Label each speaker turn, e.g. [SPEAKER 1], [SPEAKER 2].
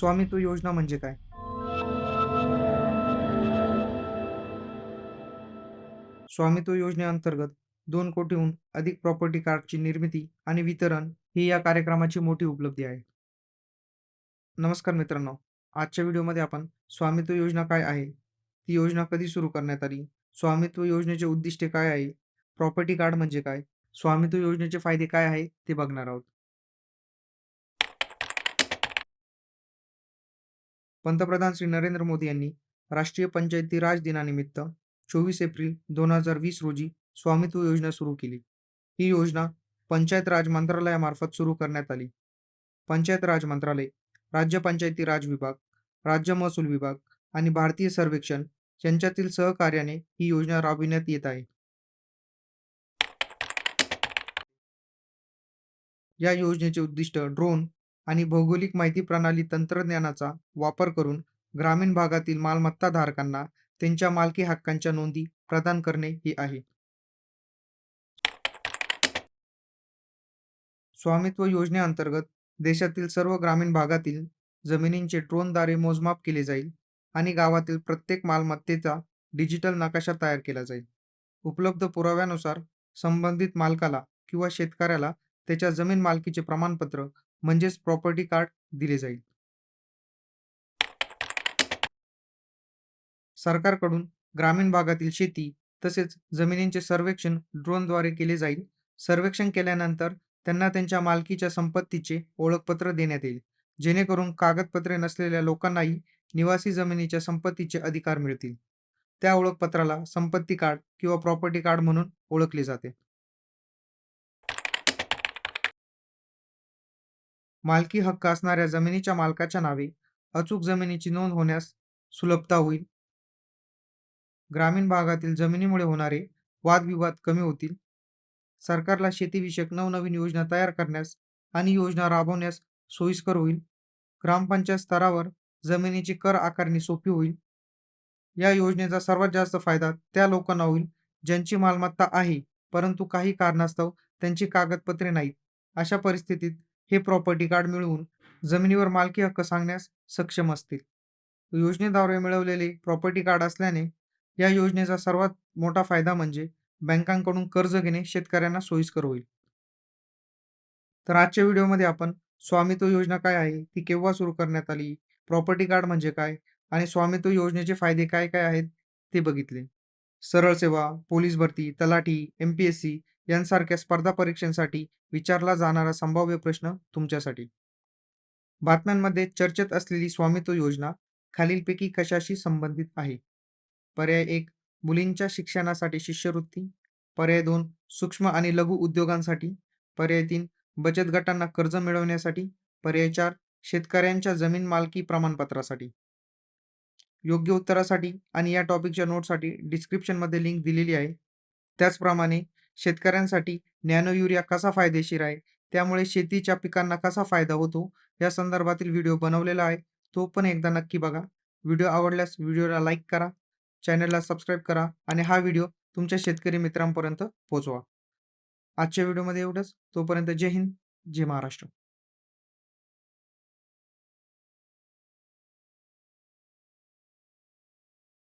[SPEAKER 1] स्वामित्व योजना म्हणजे काय? स्वामित्व योजनेअंतर्गत दोन कोटीहून अधिक प्रॉपर्टी कार्डची निर्मिती आणि वितरण ही या कार्यक्रमाची मोठी उपलब्धी आहे. नमस्कार मित्रांनो, आजच्या व्हिडिओमध्ये आपण स्वामित्व योजना काय आहे? ती योजना कधी सुरू करण्यात आली? स्वामित्व योजनेचे उद्दिष्टे काय आहे? प्रॉपर्टी कार्ड म्हणजे काय? स्वामित्व योजनेचे फायदे काय आहे ते बघणार आहोत. पंतप्रधान श्री नरेंद्र मोदी यांनी राष्ट्रीय पंचायती राज दिनानिमित्त चोवीस एप्रिल दोन हजार वीस रोजी स्वामित्व योजना सुरू केली. ही योजना पंचायत राज मंत्रालयामार्फत सुरू करण्यात आली. पंचायत राज मंत्रालय, राज्य पंचायती राज विभाग, राज्य महसूल विभाग आणि भारतीय सर्वेक्षण यांच्यातील सहकार्याने ही योजना राबविण्यात येत आहे. या योजनेचे उद्दिष्ट ड्रोन आणि भौगोलिक माहिती प्रणाली तंत्रज्ञानाचा वापर करून ग्रामीण भागातील मालमत्ता धारकांना त्यांच्या मालकी हक्कांच्या नोंदी प्रदान करणे ही आहे. स्वामित्व योजनेअंतर्गत देशातील सर्व ग्रामीण भागातील जमिनींचे ड्रोनद्वारे मोजमाप केले जाईल आणि गावातील प्रत्येक मालमत्तेचा डिजिटल नकाशा तयार केला जाईल. उपलब्ध पुराव्यानुसार संबंधित मालकाला किंवा शेतकऱ्याला त्याच्या जमीन मालकीचे प्रमाणपत्र म्हणजेच प्रॉपर्टी कार्ड दिले जाईल. सरकारकडून ग्रामीण भागातील शेती तसेच जमिनींचे सर्वेक्षण ड्रोनद्वारे केले जाईल. सर्वेक्षण केल्यानंतर त्यांना त्यांच्या मालकीच्या संपत्तीचे ओळखपत्र देण्यात येईल, जेणेकरून कागदपत्रे नसलेल्या लोकांनाही निवासी जमिनीच्या संपत्तीचे अधिकार मिळतील. त्या ओळखपत्राला संपत्ती कार्ड किंवा प्रॉपर्टी कार्ड म्हणून ओळखले जाते. मालकी हक्क असणाऱ्या जमिनीच्या मालकाच्या नावे अचूक जमिनीची नोंद होण्यास सुलभता होईल. ग्रामीण भागातील जमिनीमुळे होणारे वादविवाद कमी होतील. सरकारला शेतीविषयक नवनवीन योजना तयार करण्यास आणि योजना राबवण्यास सोयीस्कर होईल. ग्रामपंचायत स्तरावर जमिनीची कर आकारणी सोपी होईल. या योजनेचा सर्वात जास्त फायदा त्या लोकांना होईल ज्यांची मालमत्ता आहे परंतु काही कारणास्तव त्यांची कागदपत्रे नाहीत. अशा परिस्थितीत हे प्रॉपर्टी कार्ड मिळवून जमिनीवर मालकी हक्क सांगण्यास सक्षम असतील. योजनेद्वारे मिळवलेले प्रॉपर्टी कार्ड असल्याने या योजनेचा सर्वात मोठा फायदा म्हणजे बँकांकडून कर्ज घेणे शेतकऱ्यांना सोयीस्कर होईल. तर आजच्या व्हिडिओमध्ये आपण स्वामित्व योजना काय आहे? ती केव्हा सुरू करण्यात आली? प्रॉपर्टी कार्ड म्हणजे काय? आणि स्वामित्व योजनेचे फायदे काय काय आहेत? ते बघितले. सरळ सेवा, पोलीस भरती, तलाठी, एम-पी-एस-सी यांसारख्या स्पर्धा परीक्षांसाठी विचारला जाणारा संभाव्य प्रश्न तुमच्यासाठी. बातम्यांमध्ये चर्चेत असलेली स्वामित्व योजना खालीलपैकी कशाशी संबंधित आहे? पर्याय एक मुलींच्या शिक्षणासाठी शिष्यवृत्ती. पर्याय दोन सूक्ष्म आणि लघु उद्योगांसाठी. पर्याय तीन बचत गटांना कर्ज मिळवण्यासाठी. पर्याय चार शेतकऱ्यांच्या जमीन मालकी प्रमाणपत्रासाठी. योग्य उत्तरासाठी आणि या टॉपिकच्या नोटसाठी डिस्क्रिप्शनमध्ये लिंक दिलेली आहे. त्याचप्रमाणे शेतकऱ्यांसाठी नॅनो युरिया कसा फायदेशीर आहे, त्यामुळे शेतीच्या पिकांना कसा फायदा होतो, या संदर्भातील व्हिडिओ बनवलेला आहे. तो पण एकदा नक्की बघा. व्हिडिओ आवडल्यास व्हिडिओला लाईक करा, चॅनलला सबस्क्राईब करा आणि हा व्हिडिओ तुमच्या शेतकरी मित्रांपर्यंत पोहोचवा. आजच्या व्हिडिओमध्ये एवढंच. तोपर्यंत जय हिंद, जय महाराष्ट्र.